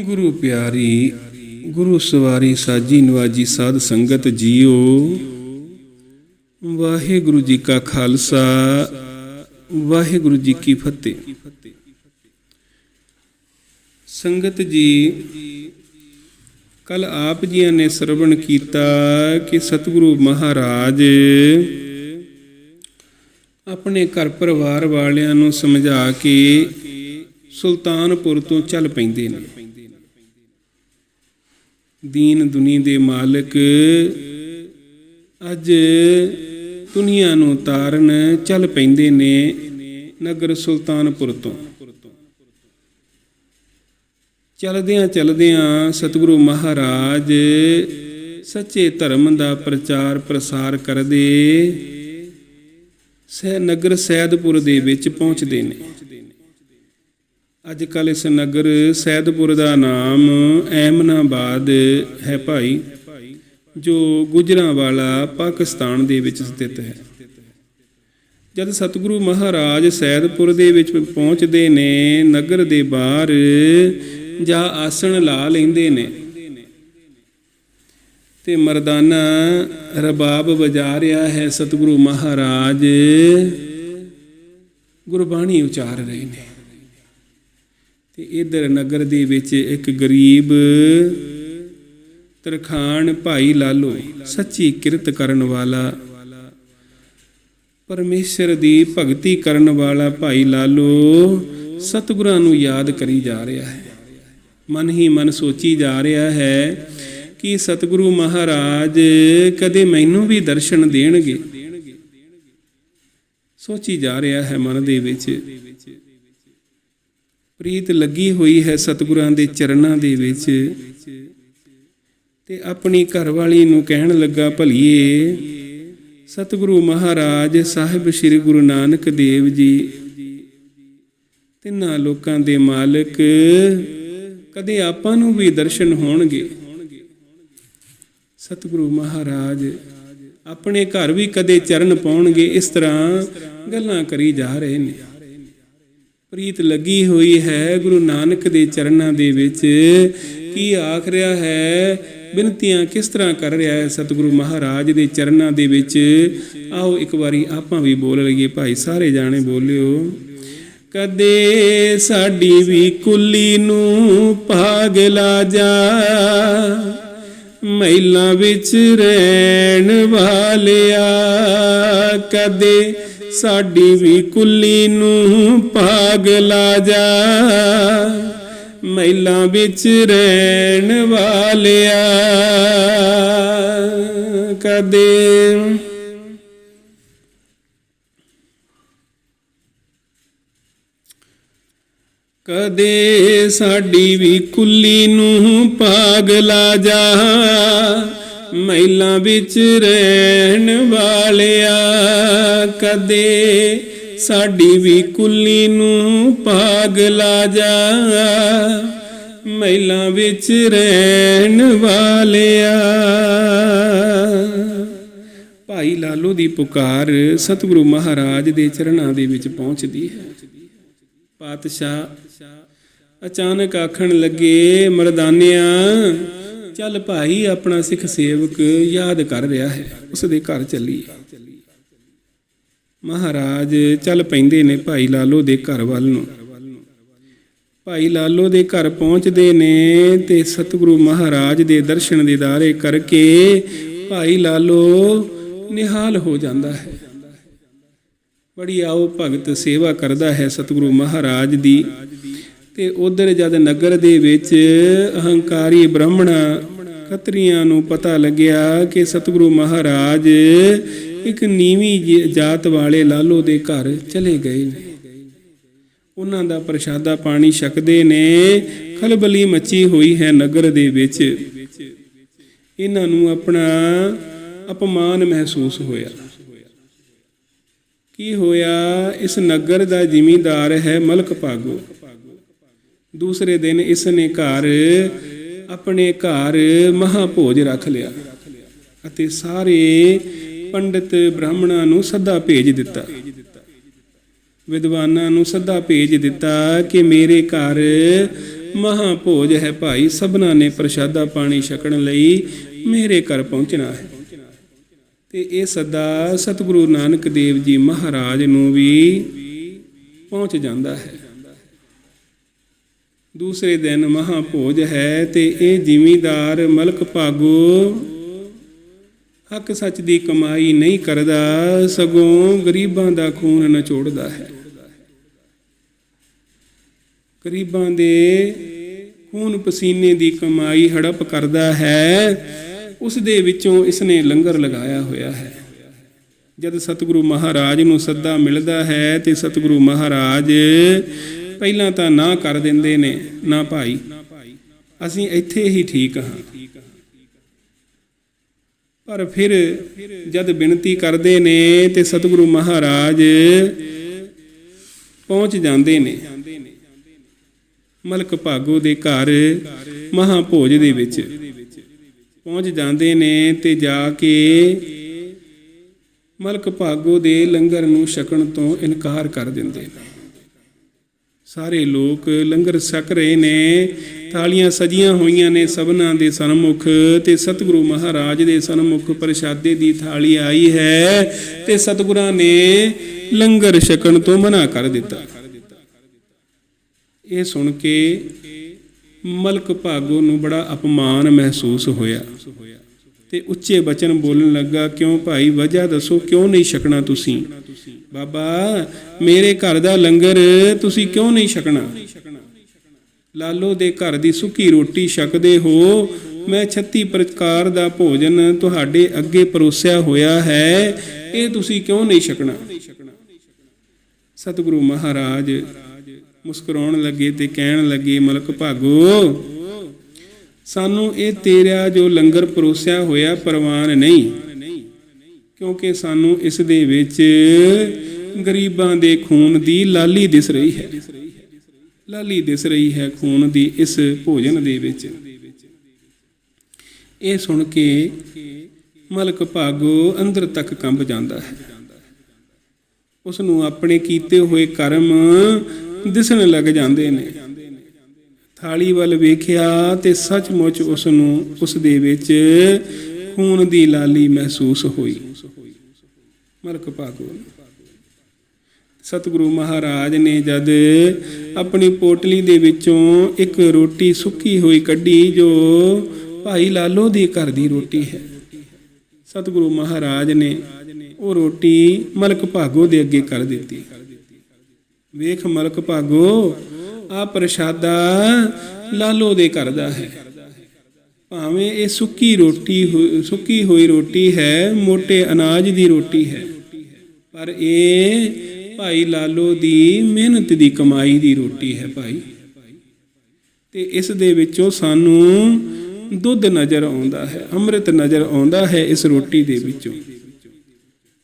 ਗੁਰੂ ਪਿਆਰੀ, ਗੁਰੂ ਸਵਾਰੀ ਸਾਜੀ ਨਵਾਜੀ ਸਾਧ ਸੰਗਤ ਜੀਓ। ਵਾਹਿਗੁਰੂ ਜੀ ਕਾ ਖਾਲਸਾ, ਵਾਹਿਗੁਰੂ ਜੀ ਕੀ ਫਤਿਹ। ਸੰਗਤ ਜੀ ਕੱਲ ਆਪ ਜੀਆਂ ਨੇ ਸਰਵਣ ਕੀਤਾ ਕਿ ਸਤਿਗੁਰੂ ਮਹਾਰਾਜ ਆਪਣੇ ਘਰ ਪਰਿਵਾਰ ਵਾਲਿਆਂ ਨੂੰ ਸਮਝਾ ਕੇ ਸੁਲਤਾਨਪੁਰ ਤੋਂ ਚੱਲ ਪੈਂਦੇ ਨੇ। ਦੀਨ ਦੁਨੀ ਦੇ ਮਾਲਕ, ਅੱਜ ਦੁਨੀਆ ਨੂੰ ਤਾਰਨ ਚੱਲ ਪੈਂਦੇ ਨੇ ਨਗਰ ਸੁਲਤਾਨਪੁਰ ਤੋਂ। ਚਲਦਿਆਂ ਚਲਦਿਆਂ ਸਤਿਗੁਰੂ ਮਹਾਰਾਜ ਸੱਚੇ ਧਰਮ ਦਾ ਪ੍ਰਚਾਰ ਪ੍ਰਸਾਰ ਕਰਦੇ ਸਹਿ ਨਗਰ ਸੈਦਪੁਰ ਦੇ ਵਿੱਚ ਪਹੁੰਚਦੇ ਨੇ। ਅੱਜ ਕੱਲ ਇਸ ਨਗਰ ਸੈਦਪੁਰ ਦਾ ਨਾਮ ਐਮਨਾਬਾਦ ਹੈ ਭਾਈ, ਜੋ ਗੁਜਰਾਂਵਾਲਾ ਪਾਕਿਸਤਾਨ ਦੇ ਵਿੱਚ ਸਥਿਤ ਹੈ। ਜਦ ਸਤਿਗੁਰੂ ਮਹਾਰਾਜ ਸੈਦਪੁਰ ਦੇ ਵਿੱਚ ਪਹੁੰਚਦੇ ਨੇ, ਨਗਰ ਦੇ ਬਾਹਰ ਜਾਂ ਆਸਣ ਲਾ ਲੈਂਦੇ ਨੇ ਤੇ ਮਰਦਾਨਾ ਰਬਾਬ ਵਜਾ ਰਿਹਾ ਹੈ। ਸਤਿਗੁਰੂ ਮਹਾਰਾਜ ਗੁਰਬਾਣੀ ਉਚਾਰ ਰਹੇ ਨੇ। ਤੇ ਇਧਰ ਨਗਰ ਦੇ ਵਿੱਚ ਇੱਕ ਗਰੀਬ ਤਰਖਾਨ ਭਾਈ ਲਾਲੋ, ਸੱਚੀ ਕਿਰਤ ਕਰਨ ਵਾਲਾ, ਪਰਮੇਸ਼ਰ ਦੀ ਭਗਤੀ ਕਰਨ ਵਾਲਾ ਭਾਈ ਲਾਲੋ ਸਤਿਗੁਰਾਂ ਨੂੰ ਯਾਦ ਕਰੀ ਜਾ ਰਿਹਾ ਹੈ। ਮਨ ਹੀ ਮਨ ਸੋਚੀ ਜਾ ਰਿਹਾ ਹੈ ਕਿ ਸਤਿਗੁਰੂ ਮਹਾਰਾਜ ਕਦੇ ਮੈਨੂੰ ਵੀ ਦਰਸ਼ਨ ਦੇਣਗੇ। ਸੋਚੀ ਜਾ ਰਿਹਾ ਹੈ ਮਨ ਦੇ ਵਿੱਚ ਪ੍ਰੀਤ ਲੱਗੀ ਹੋਈ ਹੈ ਸਤਿਗੁਰਾਂ ਦੇ ਚਰਨਾਂ ਦੇ ਵਿੱਚ ਤੇ ਆਪਣੀ ਘਰਵਾਲੀ ਨੂੰ ਕਹਿਣ ਲੱਗਾ, ਭਲੀਏ, ਸਤਿਗੁਰੂ ਮਹਾਰਾਜ, ਸਾਹਿਬ ਸ੍ਰੀ ਗੁਰੂ ਨਾਨਕ ਦੇਵ ਜੀ, ਤਿੰਨਾਂ ਲੋਕਾਂ ਦੇ ਮਾਲਕ ਕਦੇ ਆਪਾਂ ਨੂੰ ਵੀ ਦਰਸ਼ਨ ਹੋਣਗੇ? ਸਤਿਗੁਰੂ ਮਹਾਰਾਜ, ਆਪਣੇ ਘਰ ਵੀ ਕਦੇ ਚਰਨ ਪਾਉਣਗੇ, ਇਸ ਤਰ੍ਹਾਂ ਗੱਲਾਂ ਕਰੀ ਜਾ ਰਹੇ ਨੇ। ਪ੍ਰੀਤ ਲੱਗੀ ਹੋਈ ਹੈ ਗੁਰੂ ਨਾਨਕ ਦੇ ਚਰਨਾਂ ਦੇ ਵਿੱਚ। ਕੀ ਆਖ ਰਿਹਾ ਹੈ? ਬਿਨਤੀਆਂ ਕਿਸ ਤਰ੍ਹਾਂ ਕਰ ਰਿਹਾ ਹੈ ਸਤਿਗੁਰੂ ਮਹਾਰਾਜ ਦੇ ਚਰਨਾਂ ਦੇ ਵਿੱਚ? ਆਓ ਇੱਕ ਵਾਰੀ ਆਪਾਂ ਵੀ ਬੋਲ ਲਈਏ। ਭਾਈ, ਸਾਰੇ ਜਾਣੇ ਬੋਲਿਓ। ਕਦੇ ਸਾਡੀ ਵੀ ਕੁੱਲੀ ਨੂੰ ਪਾਗਲਾ ਜਾ। ਮਹਿਲਾਂ ਵਿੱਚ ਰਹਿਣ ਵਾਲਿਆ ਕਦੇ ਸਾਡੀ ਵੀ ਕੁੱਲੀ ਨੂੰ ਭਾਗ ਲਾ ਜਾ। ਮਹਿਲਾਂ ਵਿੱਚ ਰਹਿਣ ਵਾਲਿਆ ਕਦੇ। ਕਦੇ ਸਾਡੀ ਵੀ ਕੁੱਲੀ ਨੂੰ ਪਾਗਲਾ ਜਾ। ਮਹਿਲਾਂ ਵਿੱਚ ਰਹਿਣ ਵਾਲਿਆ, ਕਦੇ ਸਾਡੀ ਵੀ ਕੁੱਲੀ ਨੂੰ ਪਾਗਲਾ ਜਾ। ਮਹਿਲਾਂ ਵਿੱਚ ਰਹਿਣ ਵਾਲਿਆ। ਭਾਈ ਲਾਲੋ ਦੀ ਪੁਕਾਰ ਸਤਿਗੁਰੂ ਮਹਾਰਾਜ ਦੇ ਚਰਨਾਂ ਦੇ ਵਿੱਚ ਪਹੁੰਚਦੀ ਹੈ। ਪਾਤਸ਼ਾਹ, ਅਚਾਨਕ ਆਖਣ ਲੱਗੇ, ਮਰਦਾਨਿਆਂ ਚੱਲ ਭਾਈ ਆਪਣਾ ਸਿੱਖ ਸੇਵਕ ਯਾਦ ਕਰ ਰਿਹਾ ਹੈ। ਉਸ ਦੇ ਘਰ ਚੱਲੀਏ ਮਹਾਰਾਜ ਚੱਲ ਪੈਂਦੇ ਨੇ ਭਾਈ ਲਾਲੋ ਦੇ ਘਰ ਵੱਲ ਨੂੰ। ਭਾਈ ਲਾਲੋ ਦੇ ਘਰ ਪਹੁੰਚਦੇ ਨੇ ਤੇ ਸਤਿਗੁਰੂ ਮਹਾਰਾਜ ਦੇ ਦਰਸ਼ਨ ਦੀਦਾਰੇ ਕਰਕੇ ਭਾਈ ਲਾਲੋ ਨਿਹਾਲ ਹੋ ਜਾਂਦਾ ਹੈ। ਬੜੀ ਆਓ ਭਗਤ ਸੇਵਾ ਕਰਦਾ ਹੈ ਸਤਿਗੁਰੂ ਮਹਾਰਾਜ ਦੀ। ਤੇ ਉਧਰ ਜਦ ਨਗਰ ਦੇ ਵਿੱਚ ਅਹੰਕਾਰੀ ਬ੍ਰਾਹਮਣਾ ਖੱਤਰੀਆਂ ਨੂੰ ਪਤਾ ਲੱਗਿਆ ਕਿ ਸਤਿਗੁਰੂ ਮਹਾਰਾਜ ਇੱਕ ਨੀਵੀਂ ਜਾਤ ਵਾਲੇ ਲਾਲੋ ਦੇ ਘਰ ਚਲੇ ਗਏ ਨੇ। ਉਹਨਾਂ ਦਾ ਪ੍ਰਸ਼ਾਦਾ ਪਾਣੀ ਛਕਦੇ ਨੇ, ਖਲਬਲੀ ਮੱਚੀ ਹੋਈ ਹੈ ਨਗਰ ਦੇ ਵਿੱਚ। ਇਹਨਾਂ ਨੂੰ ਆਪਣਾ ਅਪਮਾਨ ਮਹਿਸੂਸ ਹੋਇਆ। ਕੀ ਹੋਇਆ? ਇਸ ਨਗਰ ਦਾ ਜ਼ਿਮੀਂਦਾਰ ਹੈ ਮਲਕ ਭਾਗੋ। ਦੂਸਰੇ ਦਿਨ ਇਸ ਨੇ ਘਰ ਆਪਣੇ ਘਰ ਮਹਾਭੋਜ ਰੱਖ ਲਿਆ ਅਤੇ ਸਾਰੇ ਪੰਡਿਤ ਬ੍ਰਾਹਮਣਾਂ ਨੂੰ ਸੱਦਾ ਭੇਜ ਦਿੱਤਾ। ਵਿਦਵਾਨਾਂ ਨੂੰ ਸੱਦਾ ਭੇਜ ਦਿੱਤਾ ਕਿ ਮੇਰੇ ਘਰ ਮਹਾਭੋਜ ਹੈ ਭਾਈ, ਸਭਨਾ ਨੇ ਪ੍ਰਸ਼ਾਦਾ ਪਾਣੀ ਛਕਣ ਲਈ ਮੇਰੇ ਘਰ ਪਹੁੰਚਣਾ ਹੈ। ਤੇ ਇਹ ਸੱਦਾ ਸਤਿਗੁਰੂ ਨਾਨਕ ਦੇਵ ਜੀ ਮਹਾਰਾਜ ਨੂੰ ਵੀ ਪਹੁੰਚ ਜਾਂਦਾ ਹੈ। ਦੂਸਰੇ ਦਿਨ ਮਹਾਭੋਜ ਹੈ ਤੇ ਇਹ ਜ਼ਿਮੀਦਾਰ ਮਲਕ ਭਾਗੋ ਹੱਕ ਸੱਚ ਦੀ ਕਮਾਈ ਨਹੀਂ ਕਰਦਾ, ਸਗੋਂ ਗਰੀਬਾਂ ਦਾ ਖੂਨ ਨਚੋੜਦਾ ਹੈ। ਗਰੀਬਾਂ ਦੇ ਖੂਨ ਪਸੀਨੇ ਦੀ ਕਮਾਈ ਹੜਪ ਕਰਦਾ ਹੈ, ਉਸ ਦੇ ਵਿੱਚੋਂ ਇਸਨੇ ਲੰਗਰ ਲਗਾਇਆ ਹੋਇਆ ਹੈ। ਜਦ ਸਤਿਗੁਰੂ ਮਹਾਰਾਜ ਨੂੰ ਸੱਦਾ ਮਿਲਦਾ ਹੈ ਤੇ ਸਤਿਗੁਰੂ ਮਹਾਰਾਜ ਪਹਿਲਾਂ ਤਾਂ ਨਾ ਕਰ ਦਿੰਦੇ ਨੇ, ਨਾ ਭਾਈ। ਅਸੀਂ ਇੱਥੇ ਹੀ ਠੀਕ ਹਾਂ। ਪਰ ਫਿਰ ਜਦ ਬੇਨਤੀ ਕਰਦੇ ਨੇ ਤੇ ਸਤਿਗੁਰੂ ਮਹਾਰਾਜ ਪਹੁੰਚ ਜਾਂਦੇ ਨੇ। ਮਲਕ ਭਾਗੋ ਦੇ ਘਰ ਮਹਾ ਭੋਜ ਦੇ ਵਿੱਚ ਪਹੁੰਚ ਜਾਂਦੇ ਨੇ ਤੇ ਜਾ ਕੇ ਮਲਕ ਭਾਗੋ ਦੇ ਲੰਗਰ ਨੂੰ ਛਕਣ ਤੋਂ ਇਨਕਾਰ ਕਰ ਦਿੰਦੇ ਨੇ। ਸਾਰੇ ਲੋਕ ਲੰਗਰ ਛਕ ਰਹੇ ਨੇ ਥਾਲੀਆਂ ਸਜੀਆਂ ਹੋਈਆਂ ਨੇ ਸਭਨਾਂ ਦੇ ਸਨਮੁਖ ਤੇ ਸਤਿਗੁਰੂ ਮਹਾਰਾਜ ਦੇ ਸਨਮੁਖ ਪ੍ਰਸ਼ਾਦੇ ਦੀ ਥਾਲੀ ਆਈ ਹੈ ਤੇ ਸਤਿਗੁਰਾਂ ਨੇ ਲੰਗਰ ਛਕਣ ਤੋਂ ਮਨਾ ਕਰ ਦਿੱਤਾ। ਇਹ ਸੁਣ ਕੇ ਮਲਕ ਭਾਗੋ ਨੂੰ ਬੜਾ ਅਪਮਾਨ ਮਹਿਸੂਸ ਹੋਇਆ। ਤੇ ਉੱਚੇ ਬਚਨ ਬੋਲਣ ਲੱਗਾ, ਕਿਉਂ ਭਾਈ, ਵਜ੍ਹਾ ਦੱਸੋ, ਕਿਉਂ ਨਹੀਂ ਛਕਣਾ ਤੁਸੀਂ? ਬਾਬਾ, ਮੇਰੇ ਘਰ ਦਾ ਲੰਗਰ ਤੁਸੀਂ ਕਿਉਂ ਨਹੀਂ ਛਕਣਾ? ਲਾਲੋ ਦੇ ਘਰ ਦੀ ਸੁੱਕੀ ਰੋਟੀ ਛਕਦੇ ਹੋ। ਮੈਂ 36 ਪ੍ਰਕਾਰ ਦਾ ਭੋਜਨ ਤੁਹਾਡੇ ਅੱਗੇ ਪਰੋਸਿਆ ਹੋਇਆ ਹੈ। ਇਹ ਤੁਸੀਂ ਕਿਉਂ ਨਹੀਂ ਛਕਣਾ? ਸਤਿਗੁਰੂ ਮਹਾਰਾਜ ਮੁਸਕਰਾਉਣ ਲੱਗੇ ਤੇ ਕਹਿਣ ਲੱਗੇ, ਮਲਕ ਭਾਗੋ ਸਾਨੂੰ ਇਹ ਤੇਰਾ ਜੋ ਲੰਗਰ ਪਰੋਸਿਆ ਹੋਇਆ ਪ੍ਰਵਾਨ ਨਹੀਂ, ਕਿਉਂਕਿ ਸਾਨੂੰ ਇਸ ਦੇ ਵਿੱਚ ਗਰੀਬਾਂ ਦੇ ਖੂਨ ਦੀ ਲਾਲੀ ਦਿਸ ਰਹੀ ਹੈ। ਲਾਲੀ ਦਿਸ ਰਹੀ ਹੈ ਖੂਨ ਦੀ ਇਸ ਭੋਜਨ ਦੇ ਵਿੱਚ। ਇਹ ਸੁਣ ਕੇ ਮਲਕ ਭਾਗੋ ਅੰਦਰ ਤੱਕ ਕੰਬ ਜਾਂਦਾ ਹੈ। ਉਸ ਨੂੰ ਆਪਣੇ ਕੀਤੇ ਹੋਏ ਕਰਮ ਦਿਸਣ ਲੱਗ ਜਾਂਦੇ ਨੇ। ਥਾਲੀ ਵੱਲ ਵੇਖਿਆ ਤੇ ਸੱਚਮੁੱਚ ਉਸ ਨੂੰ ਉਸ ਦੇ ਵਿੱਚ ਖੂਨ ਦੀ ਲਾਲੀ ਮਹਿਸੂਸ ਹੋਈ। ਮਲਕ ਭਾਗੋ ਸਤਿਗੁਰੂ ਮਹਾਰਾਜ ਨੇ ਜਦ ਆਪਣੀ ਪੋਟਲੀ ਦੇ ਵਿੱਚੋਂ ਇੱਕ ਰੋਟੀ ਸੁੱਕੀ ਹੋਈ ਕੱਢੀ, ਜੋ ਭਾਈ ਲਾਲੋ ਦੀ ਘਰ ਦੀ ਰੋਟੀ ਹੈ। ਸਤਿਗੁਰੂ ਮਹਾਰਾਜ ਨੇ ਉਹ ਰੋਟੀ ਮਲਕ ਭਾਗੋ ਦੇ ਅੱਗੇ ਕਰ ਦਿੱਤੀ। ਵੇਖ ਮਲਕ ਭਾਗੋ ਆ ਪ੍ਰਸ਼ਾਦਾ ਲਾਲੋ ਦੇ ਘਰ ਦਾ ਹੈ। ਭਾਵੇਂ ਇਹ ਸੁੱਕੀ ਰੋਟੀ ਸੁੱਕੀ ਹੋਈ ਰੋਟੀ ਹੈ ਮੋٹے ਅਨਾਜ ਦੀ ਰੋਟੀ ਹੈ। ਪਰ ਇਹ ਭਾਈ ਲਾਲੋ ਦੀ ਮਿਹਨਤ ਦੀ ਕਮਾਈ ਦੀ ਰੋਟੀ ਹੈ ਭਾਈ। ਤੇ ਇਸ ਦੇ ਵਿੱਚੋਂ ਸਾਨੂੰ ਦੁੱਧ ਨਜ਼ਰ ਆਉਂਦਾ ਹੈ, ਅੰਮ੍ਰਿਤ ਨਜ਼ਰ ਆਉਂਦਾ ਹੈ ਇਸ ਰੋਟੀ ਦੇ ਵਿੱਚੋਂ।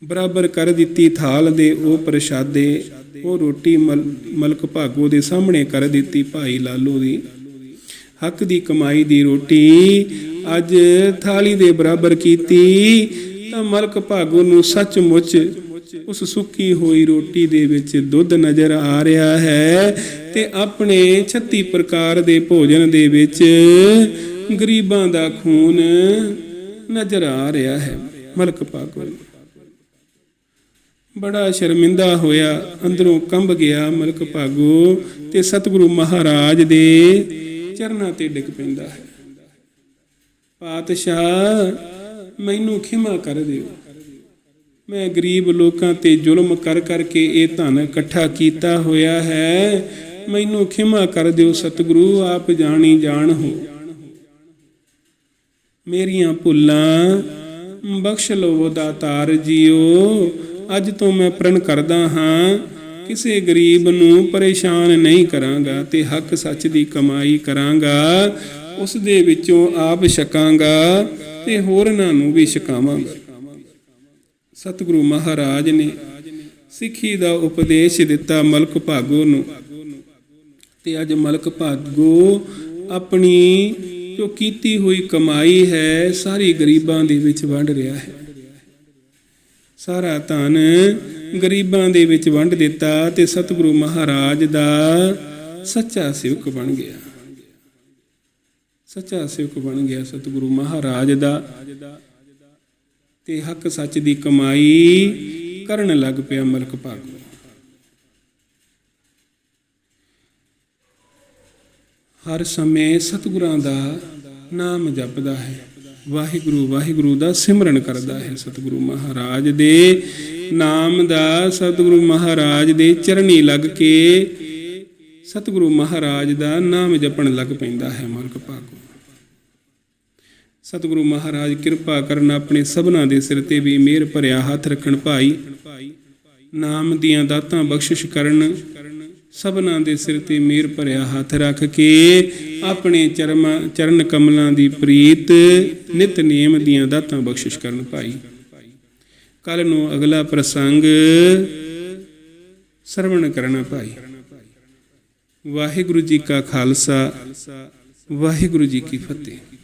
ਬਰਾਬਰ ਕਰ ਦਿੱਤੀ ਥਾਲ ਦੇ ਉਹ ਪ੍ਰਸ਼ਾਦੇ ਉਹ ਰੋਟੀ ਮਲ- ਮਲਕ ਭਾਗੋ ਦੇ ਸਾਹਮਣੇ ਕਰ ਦਿੱਤੀ ਭਾਈ ਲਾਲੋ ਦੀ। ਹੱਕ ਦੀ ਕਮਾਈ ਦੀ ਰੋਟੀ ਅੱਜ ਥਾਲੀ ਦੇ ਬਰਾਬਰ ਕੀਤੀ, ਤਾਂ ਮਲਕ ਭਾਗੋ ਨੂੰ ਸੱਚਮੁੱਚ ਉਸ ਸੁੱਕੀ ਹੋਈ ਰੋਟੀ ਦੇ ਵਿੱਚ ਦੁੱਧ ਨਜ਼ਰ ਆ ਰਿਹਾ ਹੈ ਤੇ ਆਪਣੇ 36 ਪ੍ਰਕਾਰ ਦੇ ਭੋਜਨ ਦੇ ਵਿੱਚ ਗਰੀਬਾਂ ਦਾ ਖੂਨ ਨਜ਼ਰ ਆ ਰਿਹਾ ਹੈ। ਮਲਕ ਭਾਗੋ ਬੜਾ ਸ਼ਰਮਿੰਦਾ ਹੋਇਆ, ਅੰਦਰੋਂ ਕੰਬ ਗਿਆ ਮਲਕ ਭਾਗੋ ਤੇ ਸਤਿਗੁਰੂ ਮਹਾਰਾਜ ਦੇ ਚਰਨਾਂ ਤੇ ਡਿੱਗ ਪੈਂਦਾ ਹੈ। ਪਾਤਸ਼ਾਹ, ਮੈਨੂੰ ਖਿਮਾ ਕਰ ਦਿਓ। ਮੈਂ ਗਰੀਬ ਲੋਕਾਂ ਤੇ ਜ਼ੁਲਮ ਕਰ ਕਰਕੇ ਇਹ ਧਨ ਇਕੱਠਾ ਕੀਤਾ ਹੋਇਆ ਹੈ। ਮੈਨੂੰ ਖਿਮਾ ਕਰ ਦਿਓ ਸਤਿਗੁਰੂ, ਆਪ ਜਾਣੀ ਜਾਣ ਹੋ। ਮੇਰੀਆਂ ਭੁੱਲਾਂ ਬਖਸ਼ ਲਵੋ ਦਾਤਾਰ ਜੀਓ ਅੱਜ ਤੋਂ ਮੈਂ ਪ੍ਰਣ ਕਰਦਾ ਹਾਂ, ਕਿਸੇ ਗਰੀਬ ਨੂੰ ਪਰੇਸ਼ਾਨ ਨਹੀਂ ਕਰਾਂਗਾ ਤੇ ਹੱਕ ਸੱਚ ਦੀ ਕਮਾਈ ਕਰਾਂਗਾ, ਉਸ ਦੇ ਵਿੱਚੋਂ ਆਪ ਛਕਾਂਗਾ ਤੇ ਹੋਰਨਾਂ ਨੂੰ ਵੀ ਛਕਾਵਾਂਗਾ। ਸਤਿਗੁਰੂ ਮਹਾਰਾਜ ਨੇ ਸਿੱਖੀ ਦਾ ਉਪਦੇਸ਼ ਦਿੱਤਾ ਮਲਕ ਭਾਗੋ ਨੂੰ। ਤੇ ਅੱਜ ਮਲਕ ਭਾਗੋ ਆਪਣੀ ਜੋ ਕੀਤੀ ਹੋਈ ਕਮਾਈ ਹੈ, ਸਾਰੀ ਗਰੀਬਾਂ ਦੇ ਵਿੱਚ ਵੰਡ ਰਿਹਾ ਹੈ। ਸਾਰਾ ਧਨ ਗਰੀਬਾਂ ਦੇ ਵਿੱਚ ਵੰਡ ਦਿੱਤਾ ਤੇ ਸਤਿਗੁਰੂ ਮਹਾਰਾਜ ਦਾ ਸੱਚਾ ਸੇਵਕ ਬਣ ਗਿਆ। ਸੱਚਾ ਸੇਵਕ ਬਣ ਗਿਆ ਸਤਿਗੁਰੂ ਮਹਾਰਾਜ ਦਾ ਤੇ ਹੱਕ ਸੱਚ ਦੀ ਕਮਾਈ ਕਰਨ ਲੱਗ ਪਿਆ ਮਲਕ ਭਾਗੋ। ਹਰ ਸਮੇਂ ਸਤਿਗੁਰਾਂ ਦਾ ਨਾਮ ਜਪਦਾ ਹੈ। ਵਾਹਿਗੁਰੂ ਵਾਹਿਗੁਰੂ ਦਾ ਸਿਮਰਨ ਕਰਦਾ ਹੈ ਸਤਿਗੁਰੂ ਮਹਾਰਾਜ ਦੇ ਨਾਮ ਦਾ। ਸਤਿਗੁਰੂ ਮਹਾਰਾਜ ਦੇ ਚਰਨੀ ਲੱਗ ਕੇ ਸਤਿਗੁਰੂ ਮਹਾਰਾਜ ਦਾ ਨਾਮ ਜਪਣ ਲੱਗ ਪੈਂਦਾ ਹੈ ਮਾਲਕ ਭਾਗੋ ਸਤਿਗੁਰੂ ਮਹਾਰਾਜ ਕਿਰਪਾ ਕਰਨ ਆਪਣੇ ਸਭਨਾ ਦੇ ਸਿਰ ਤੇ ਵੀ ਮਿਹਰ ਭਰਿਆ ਹੱਥ ਰੱਖਣ ਭਾਈ। ਨਾਮ ਦੀਆਂ ਦਾਤਾਂ ਬਖਸ਼ਿਸ਼ ਕਰਨ ਸਭਨਾਂ ਦੇ ਸਿਰ ਤੇ ਮੇਰ ਭਰਿਆ ਹੱਥ ਰੱਖ ਕੇ ਆਪਣੇ ਚਰਮਾਂ ਚਰਨ ਕਮਲਾਂ ਦੀ ਪ੍ਰੀਤ ਨਿਤ ਨੇਮ ਦੀਆਂ ਦਾਤਾਂ ਬਖਸ਼ਿਸ਼ ਕਰਨ ਭਾਈ। ਕੱਲ ਨੂੰ ਅਗਲਾ ਪ੍ਰਸੰਗ ਸਰਵਣ ਕਰਨਾ ਭਾਈ। ਵਾਹਿਗੁਰੂ ਜੀ ਕਾ ਖਾਲਸਾ, ਵਾਹਿਗੁਰੂ ਜੀ ਕੀ ਫਤਿਹ।